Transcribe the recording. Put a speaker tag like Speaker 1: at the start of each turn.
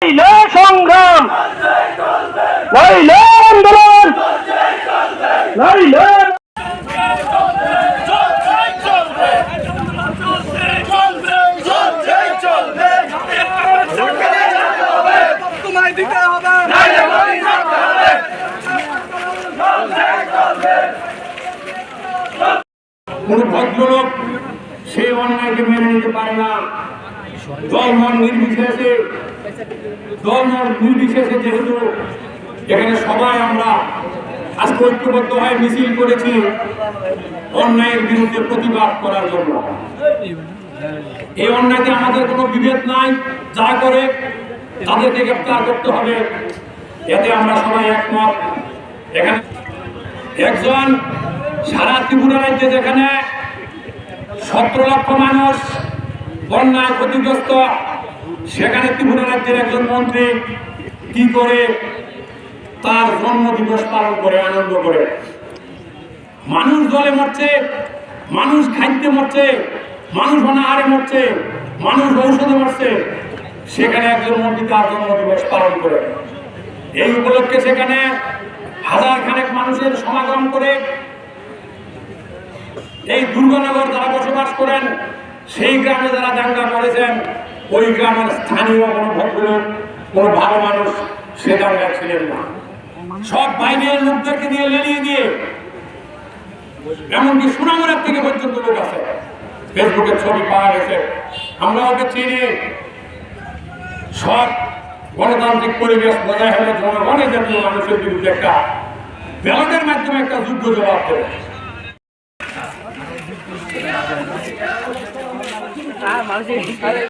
Speaker 1: নইলে সংগ্রাম নইলে আন্দোলন নইলে
Speaker 2: কোন ভদ্রলোক সেই অন্যায়কে মেনে নিতে পারে না। দলমন নির্বিশেষে দলমন নির্বিশেষে যেহেতু এখানে সবাই আমরা আজকে ঐক্যবদ্ধ হয়ে মিছিল করেছি, অন্যায়ের বিরুদ্ধে প্রতিবাদ করার জন্য। এই অন্যায়তে আমাদের কোনো বিভেদ নাই, যা করে তাদেরকে গ্রেপ্তার করতে হবে। এতে আমরা সবাই একমত। এখানে একজন সারা ত্রিপুরা রাজ্যে যেখানে সতেরো লক্ষ মানুষ বন্যায় ক্ষতিগ্রস্ত। সেখানে ত্রিপুরা রাজ্যের একজন মন্ত্রী কি করে তার জন্ম দিবস পালন করে, আনন্দ করে? মানুষ জলে মরছে, মানুষ খাইতে মরছে, মানুষ অনাহারে মরছে, মানুষ ঔষধে মরছে। সেখানে একজন মন্ত্রী তার জন্ম দিবস পালন করে। এই উপলক্ষে সেখানে হাজার খানেক মানুষের সমাগম করে এই দুর্গানগর যারা বসবাস করেন। সেই গ্রামে যারা দাঙ্গা করেছেন, ওই গ্রামের স্থানীয় কোনো ভদ্রলোক, কোনো ভালো মানুষ সে দাঙ্গা ছিলেন না। সব বাইরের লোকদেরকে দিয়ে লেলিয়ে দিয়ে এমনকি সুনামুরার থেকে পর্যন্ত লোক আছে। ফেসবুকের ছবি পাওয়া গেছে। আমরা ওকে চিনি। সব গণতান্ত্রিক পরিবেশ বজায় হলে জনগণের জাতীয় মানুষের বিরুদ্ধে একটা ব্যালটের মাধ্যমে একটা যুদ্ধ জবাব দেবে। 啊下，唔。